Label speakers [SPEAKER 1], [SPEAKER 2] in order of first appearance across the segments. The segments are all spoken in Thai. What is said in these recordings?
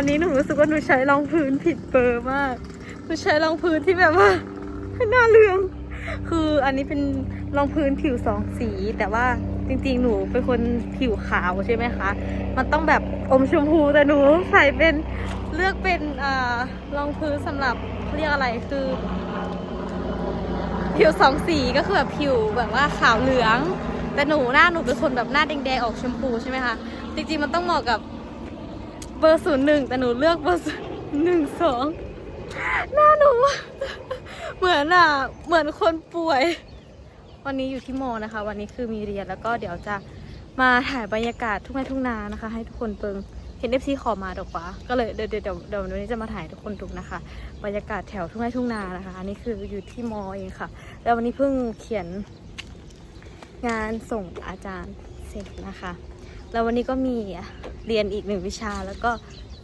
[SPEAKER 1] วันนี้หนูรู้สึกว่าหนูใช้รองพื้นผิดเบอร์มากหนูใช้รองพื้นที่แบบว่าหน้าเหลือง คืออันนี้เป็นรองพื้นผิวสองสี แต่ว่าจริงๆ หนูเป็นคนผิวขาวใช่ไหมคะ มันต้องแบบอมชมพูแต่หนูใส่เป็นเลือกเป็นรองพื้นสำหรับเขาเรียกอะไรคือ ผิวสองสีก็คือแบบผิวแบบว่าขาวเหลือง แต่หนูหน้าหนูเป็นคนแบบหน้าแดงๆออกชมพูใช่ไหมคะจริงๆมันต้องเหมาะกับ เบอร์ศูนย์หนึ่งแต่หนูเลือกเบอร์หนึ่งสองหน้าหนู เหมือนอะ เหมือนคนป่วย วันนี้อยู่ที่มอนะคะ วันนี้คือมีเรียนแล้วก็เดี๋ยวจะมาถ่ายบรรยากาศทุ่งไร่ทุ่งนานะคะ ให้ทุกคนเปิงเห็นเอฟซีขอมาดอกฟ้าก็เลยเดี๋ยวเดี๋ยวเดี๋ยววันนี้จะมาถ่ายทุกคนดูนะคะ บรรยากาศแถวทุ่งไร่ทุ่งนานะคะ อันนี้คืออยู่ที่มอเองค่ะ แล้ววันนี้เพิ่งเขียนงานส่งอาจารย์เสร็จนะคะ แล้ววันนี้ก็มีเรียนอีกหนึ่งวิชา แล้วก็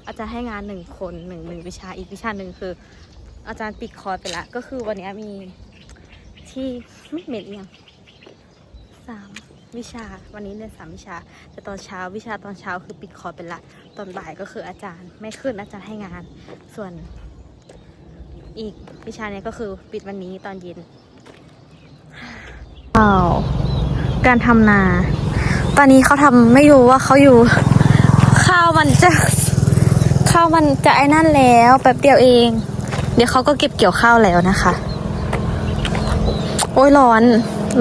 [SPEAKER 1] อาจารย์ให้งานหนึ่งคนหนึ่งหนึ่งวิชาอีกวิชาหนึ่งคือ อาจารย์ปิดคอร์สไปละก็คือวันนี้มีที่ไม่เหม็นเอียงสามวิชา วันนี้เรียนสามวิชา แต่ตอนเช้าวิชาตอนเช้าคือปิดคอร์สไปละตอนบ่ายก็คืออาจารย์ไม่ขึ้นอาจารย์ให้งาน ส่วนอีกวิชาเนี้ยก็คือปิดวันนี้ตอนเย็นว้าวการทำนา ตอนนี้เขาทำไม่รู้ว่าเขาอยู่ ข้าวมันจะข้าวมันจะไอ้นั่นแล้วแป๊บเดียวเอง เดี๋ยวเขาก็เก็บเกี่ยวข้าวแล้วนะคะ โอ้ยร้อน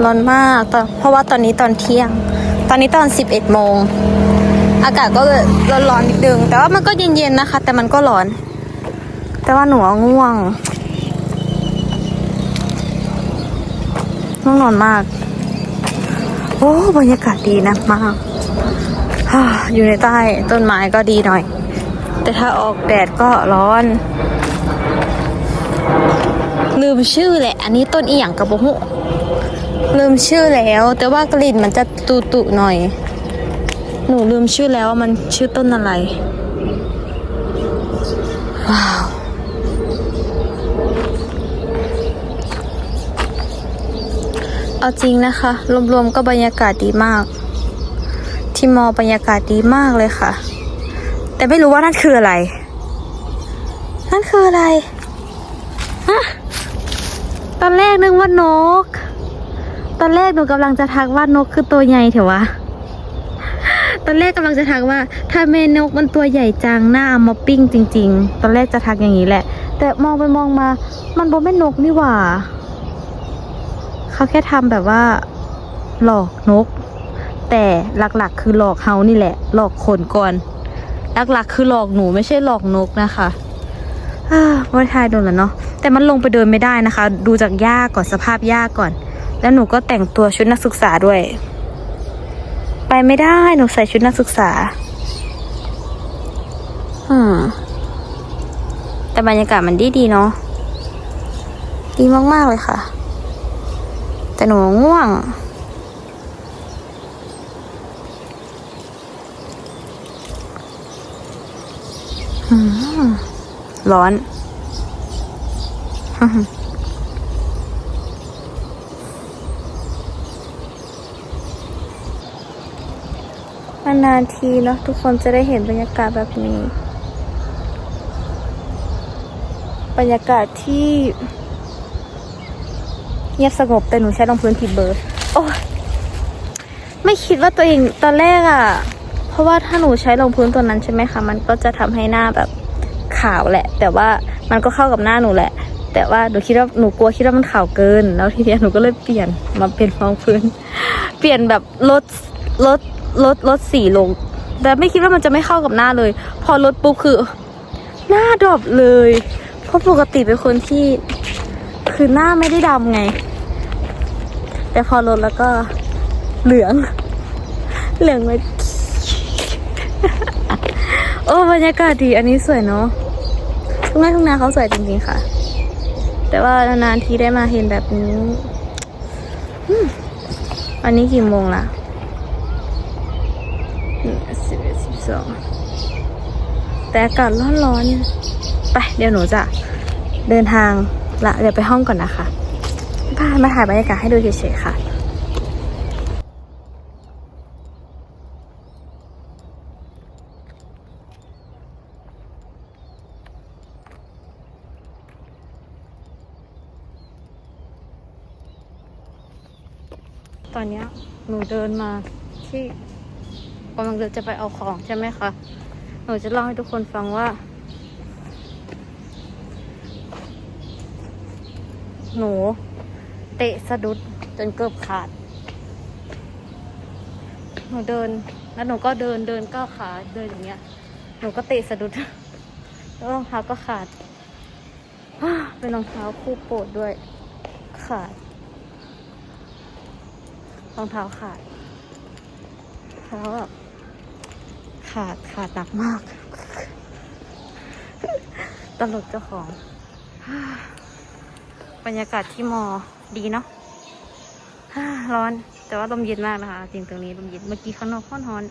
[SPEAKER 1] ร้อนมากตอนเพราะว่าตอนนี้ตอนเที่ยง ตอนนี้ตอนสิบเอ็ดโมงอากาศก็ร้อนร้อนนิดนึงแต่ว่ามันก็เย็นๆนะคะ แต่มันก็ร้อน แต่ว่าหนูง่วงง่วงนอนมาก อ้บรรยากาศดีนะมากอยู่ในใต้ต้นไม้ก็ดีหน่อย แต่ถ้าออกแดดก็ร้อน ลืมชื่อแหละ อันนี้ต้นอีหยังกับโบหุลืมชื่อแล้ว แต่ว่ากลิ่นมันจะตุตุๆหน่อย หนูลืมชื่อแล้วว่ามันชื่อต้นอะไร ว้าว เอาจริงนะคะ รวมๆก็บรรยากาศดีมาก ที่มอบรรยากาศดีมากเลยค่ะ แต่ไม่รู้ว่านั่นคืออะไร นั่นคืออะไรฮะตอนแรกนึกว่านก ตอนแรกหนูกำลังจะทักว่านกคือตัวใหญ่เถอะวะตอนแรกกำลังจะทักว่า ถ้าแม่นกมันตัวใหญ่จังหน้าอามาปิ้งจริง ๆ ตอนแรกจะทักอย่างนี้แหละ แต่มองไปมองมา มันบ่แม่นกนี่หว่า เขาแค่ทำแบบว่าหลอกนก แต่หลักๆ คือหลอกเฮานี่แหละ หลอกคนก่อน หลักๆ คือหลอกหนูไม่ใช่หลอกนกนะคะว่าทายโดนแล้วเนาะแต่มันลงไปเดินไม่ได้นะคะ ดูจากหญ้าก่อนสภาพหญ้าก่อน แล้วหนูก็แต่งตัวชุดนักศึกษาด้วย ไปไม่ได้หนูใส่ชุดนักศึกษาอืมแต่บรรยากาศมันดีดีๆเนาะดีมาก ๆ เลยค่ะ แต่หนูง่วง ร้อน นานทีเนาะทุกคนจะได้เห็นบรรยากาศแบบนี้ บรรยากาศที่ เงียบสงบแต่หนูใช้รองพื้นผิดเบอร์ โอ้ยไม่คิดว่าตัวเองตอนแรกอะ่ะ เพราะว่าถ้าหนูใช้รองพื้นตัวนั้นใช่ไหมคะ มันก็จะทำให้หน้าแบบขาวแหละ แต่ว่ามันก็เข้ากับหน้าหนูแหละ แต่ว่าหนูคิดว่าหนูกลัวคิดว่ามันขาวเกิน แล้วทีเนี้ยหนูก็เลยเปลี่ยนมาเป็นรองพื้น เปลี่ยนแบบลดลดลดลดสีลง แต่ไม่คิดว่ามันจะไม่เข้ากับหน้าเลย พอลดปุ๊บคือ หน้าดรอปเลย เพราะปกติเป็นคนที่ คือหน้าไม่ได้ดำไง แต่พอลดแล้วก็เหลือง เหลืองเลยโอ้บรรยากาศดี อันนี้สวยเนาะทุ่งนาทุ่งนาเขาสวยจริงๆค่ะ แต่ว่านานๆทีได้มาเห็นแบบนี้อันนี้กี่โมงละสิบเอ็ดสิบสองแต่อากาศร้อนๆ ไป เดี๋ยวหนูจะเดินทาง ละเดี๋ยวไปห้องก่อนนะคะพามาถ่ายบรรยากาศให้ดูเฉยๆค่ะตอนนี้หนูเดินมาที่กำลังจะไปเอาของใช่ไหมคะ หนูจะเล่าให้ทุกคนฟังว่า หนู เตะสะดุดจนเกือบขาด หนูเดิน แล้วหนูก็เดินเดินก้าวขาเดินอย่างเงี้ย หนูก็เตะสะดุด แล้วรองเท้าก็ขาด เป็นรองเท้าคู่โปรดด้วย ขาด รองเท้าขาดแล้วแบบขาดขาดหนักมากตลกเจ้าของ บรรยากาศที่มอดีเนาะร้อนแต่ว่าลมเย็นมากนะคะจริงตรงนี้ลมเย็นเมื่อกี้ข้างนอกร้อนร้อน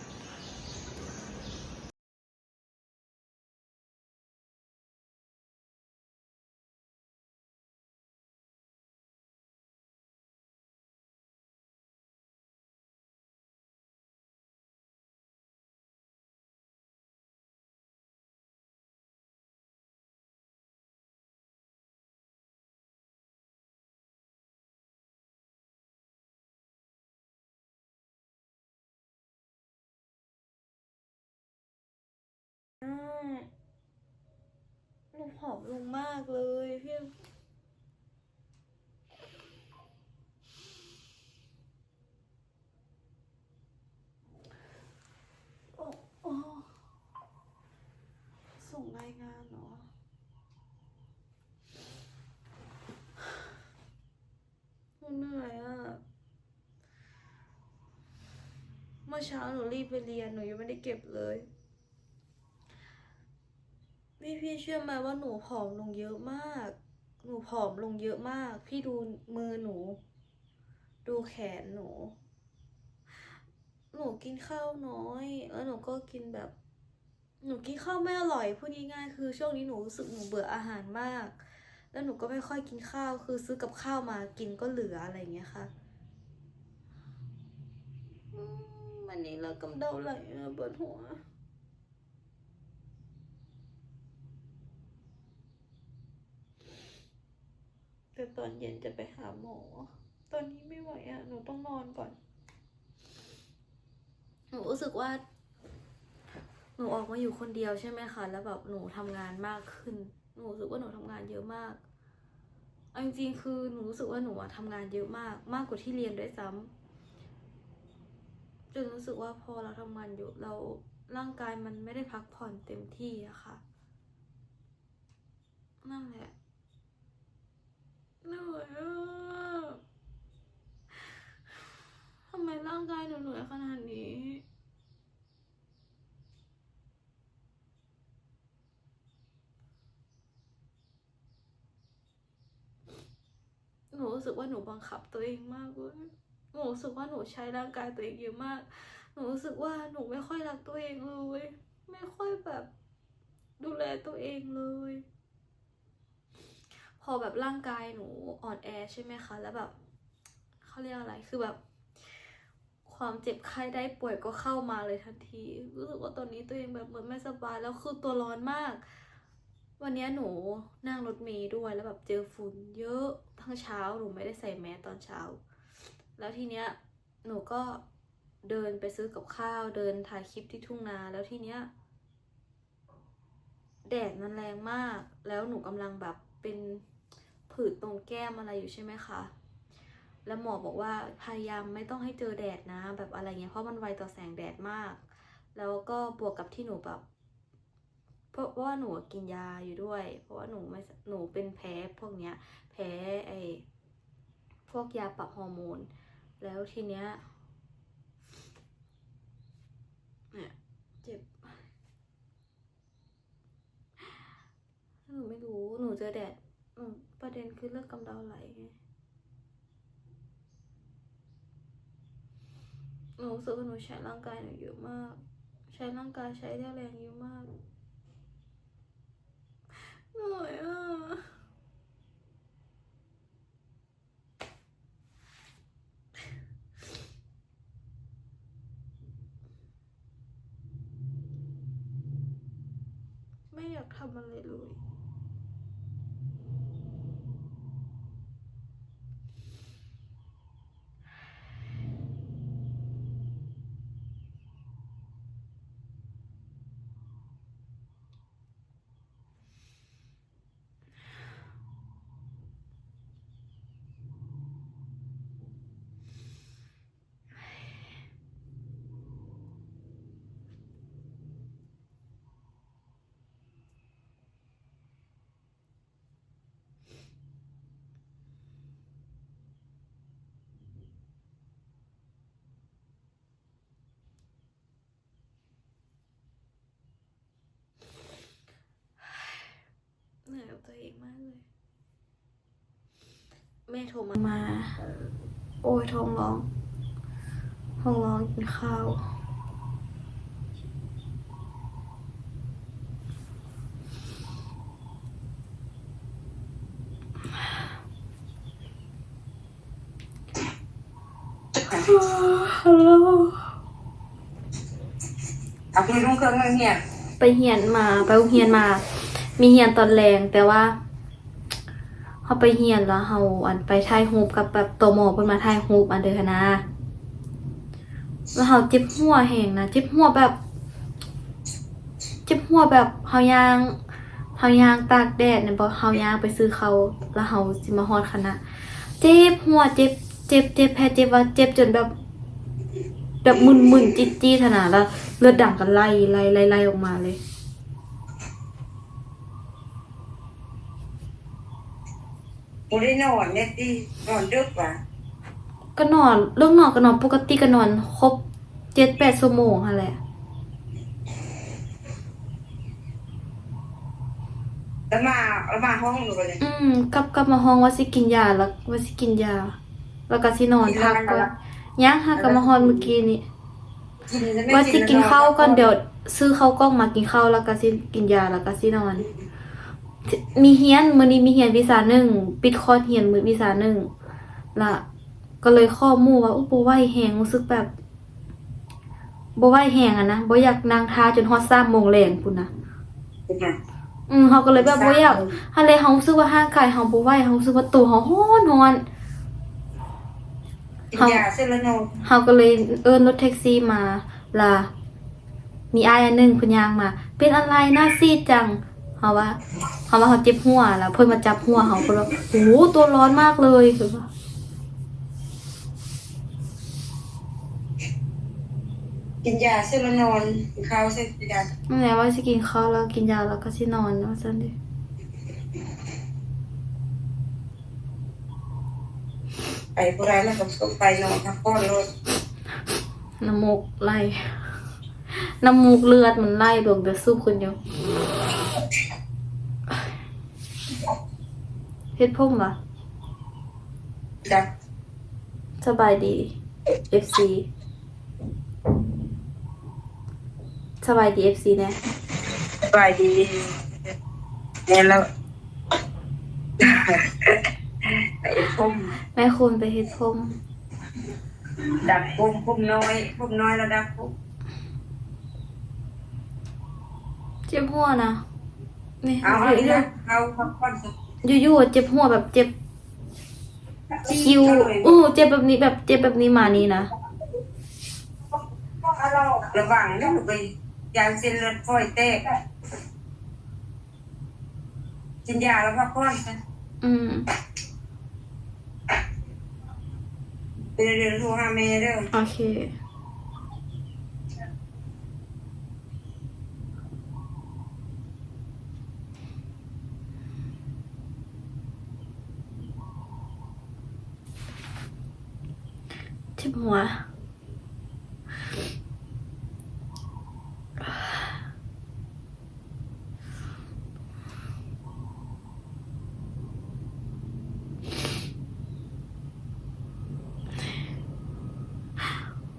[SPEAKER 1] หนูผอมลงมากเลยพี่โอ้โอ้ส่งรายงานเหรอ หนูเหนื่อยอะเมื่อเช้าหนูรีบไปเรียนหนูยังไม่ได้เก็บเลย พี่พี่เชื่อไหมว่าหนูผอมลงเยอะมาก หนูผอมลงเยอะมาก พี่ดูมือหนู ดูแขนหนู หนูกินข้าวน้อย แล้วหนูก็กินแบบ หนูกินข้าวไม่อร่อยพูดง่ายๆคือช่วงนี้หนูรู้สึกหนูเบื่ออาหารมาก แล้วหนูก็ไม่ค่อยกินข้าว คือซื้อกับข้าวมากินก็เหลืออะไรอย่างเงี้ยค่ะอืมวันนี้เรากำเดาไหลอะปวดหัว แต่ตอนเย็นจะไปหาหมอ ตอนนี้ไม่ไหวอะ่ะ หนูต้องนอนก่อน หนูรู้สึกว่า หนูออกมาอยู่คนเดียวใช่ไหมคะ แล้วแบบหนูทำงานมากขึ้น หนูรู้สึกว่าหนูทำงานเยอะมากเอาจริงๆคือหนูรู้สึกว่าหนูอะทำงานเยอะมาก มากกว่าที่เรียนด้วยซ้ำจนรู้สึกว่าพอเราทำงานอยู่เราร่างกายมันไม่ได้พักผ่อนเต็มที่อะค่ะนั่นแหละ เหนื่อยอะทำไมร่างกายหนูเหนื่อยขนาดนี้ หนูรู้สึก ว่าหนูบังคับตัวเองมากเลยหนูรู้สึกว่าหนูใช้ร่างกายตัวเองเยอะมาก หนูรู้สึกว่าหนูไม่ค่อยรักตัวเองเลย ไม่ค่อยแบบดูแลตัวเองเลย พอแบบร่างกายหนูอ่อนแอใช่ไหมคะ แล้วแบบเขาเรียกอะไร คือแบบ ความเจ็บไข้ได้ป่วยก็เข้ามาเลยทันที รู้สึกว่าตอนนี้ตัวเองแบบเหมือนไม่สบายแล้วคือตัวร้อนมาก วันนี้หนูนั่งรถเมล์ด้วยแล้วแบบเจอฝุ่นเยอะทั้งเช้าหนูไม่ได้ใส่แมสตอนเช้า แล้วทีเนี้ยหนูก็เดินไปซื้อกับข้าวเดินถ่ายคลิปที่ทุ่งนาแล้วทีเนี้ยแดดมันแรงมาก แล้วหนูกำลังแบบเป็นผื่นตรงแก้มอะไรอยู่ใช่ไหมคะ แล้วหมอบอกว่าพยายามไม่ต้องให้เจอแดดนะ แบบอะไรเงี้ยเพราะมันไวต่อแสงแดดมาก แล้วก็บวกกับที่หนูแบบ เพราะว่าหนูกินยาอยู่ด้วย เพราะว่าหนูไม่หนูเป็นแพ้พวกเนี้ยแพ้ไอ้พวกยาปรับฮอร์โมน แล้วทีเนี้ยเนี่ยเจ็บหนูไม่รู้ หนูเจอแดดอืมประเด็นคือเลือดกำเดาไหลไงหนูรู้สึกว่าหนูใช้ร่างกายหนูเยอะมาก ใช้ร่างกายใช้เรี่ยวแรงเยอะมาก เหนื่อยอะ ไม่อยากทำอะไรเลย เหนื่อยกับตัวเองมากเลย แม่โทรมามา โอ้ยท้องร้องท้องร้องกินข้าวฮัลโหล
[SPEAKER 2] เอาคุณลุงเครื่องนึงเนี่ย
[SPEAKER 1] ไปเฮียนมา ไปโรงเฮียนมา มีเฮียนตอนแรงแต่ว่าเขาไปเฮียนแล้วเขาอันไปถ่ายรูปกับแบบตัวหมอเพิ่นมาถ่ายรูปอันเดอร์นะแล้วเขาเจ็บหัวแหงนะเจ็บหัวแบบเจ็บหัวแบบเฮายางเฮายางตากแดดเนี่ยบ่เฮายางไปซื้อเขาแล้วเฮาสิมาฮอดคณะเจ็บหัวเจ็บเจ็บเจ็บแพ้เจ็บว่าเจ็บจนแบบ แบบมึนๆจี๊ดๆขนาดแล้วเลือดดังกันไล่ไล่ไล่ไล่ออกมาเลย
[SPEAKER 2] กูได้นอนเนี่ยที่นอนดึกว่ะ
[SPEAKER 1] ก็นอนเรื่องนอนก็นอนปกติก็นอนครบเจ็ดแปดชั่วโมงค่ะแหละ
[SPEAKER 2] แล้วมาแล้วมาห้องหนูเลย
[SPEAKER 1] อืมกลับกลับมาห้องว่าสิกินยาแล้วว่าสิกินยา แล้วก็สินอนพักก่อนยังค่ะกลับมาฮอนเมื่อกี้นี่
[SPEAKER 2] กินแล้วไม่
[SPEAKER 1] ว่าสิกินข้าวก่อน
[SPEAKER 2] เดี๋
[SPEAKER 1] เดี๋ยวซื้อข้าวกล้องมากินข้าวแล้วก็สิกินยาแล้วก็สินอน มีเฮียนมื้อนี้มีเฮียนวิชาหนึ่งปิดคอร์สเฮียนมื้อวิชาหนึ่งละก็เลยข้อมูว่าอู้บ่ไหวแฮงรู้สึกแบบบ่ไหวแฮงอะนะบ่อยากนั่งท่าจนฮอด3โมงแลงพุ่นนะอืมเฮาก็เลยแบบบ่อยากฮันเลยเฮารู้สึกว่าร่างกายเฮาบ่ไหวเฮารู้สึกว่าตัวเฮาร้อนร้อน
[SPEAKER 2] กินยาเซลโนน
[SPEAKER 1] เฮาก็เลยเอิ้นรถแท็กซี่มาล่ะมีอายอันหนึงเพิ่นย่างมา เป็นอะไรหน้าซีดจัง เฮาว่าเฮาว่าเฮาเจ็บหัวแล้วเพิ่นมาจับหัวเฮาเพิ่นว่าโอ้โหตัวร้อนมากเลยคือว่า
[SPEAKER 2] กินยาเซลโนนกินข้าวเซลยา
[SPEAKER 1] นั่นแหละว่าสิกินข้าวแล้วกินยาแล้วก็สินอนว่าซั่นเด้
[SPEAKER 2] ไปผู้ไรแล้วก็ไปนอนพักผ่อนรถ
[SPEAKER 1] น้ำมูกไหลน้ำมูกเลือดมันไหลดวงแต่ซุบขึ้นอยู่ ฮ็ดพุ่มวะ
[SPEAKER 2] จับ
[SPEAKER 1] สบายดี FC สบายดี FC แน่
[SPEAKER 2] สบายดีเนี่ยแล้วไอ้พุ่ม
[SPEAKER 1] แม่คุณไปเฮ็ดพุ่ม
[SPEAKER 2] ดักพุ่มพุ่มน้อยพุ่มน้อยแล้วดักพุ่ม
[SPEAKER 1] เจ็บหัวนะนี่
[SPEAKER 2] เอาเอาอีกนะเอาพักผ่อนสุด
[SPEAKER 1] อยู่ๆเจ็บหัวแบบเจ็บคิวอู้เจ็บแบบนี้แบบเจ็บแบบนี้มานี่นะ
[SPEAKER 2] ระวังนะไปยางเส้นเลือดฝอยแตกกินยาแล้วพักผ่อน
[SPEAKER 1] อืม
[SPEAKER 2] เดี๋ยวเดี๋ยวโทรหาแม่เด้อ
[SPEAKER 1] โอเค เจ็บหัว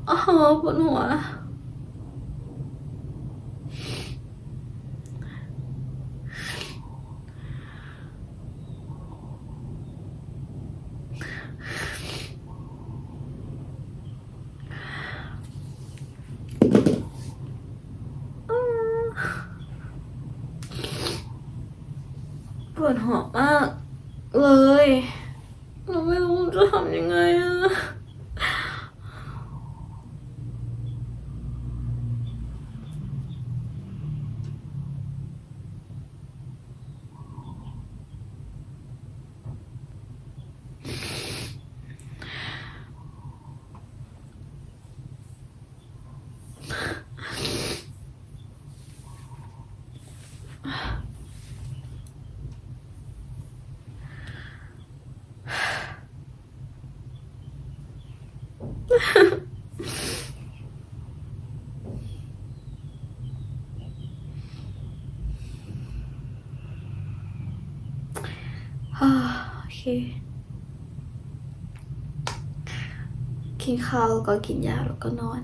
[SPEAKER 1] อ๋อ โอเค กินข้าวก็กินยาแล้วก็นอน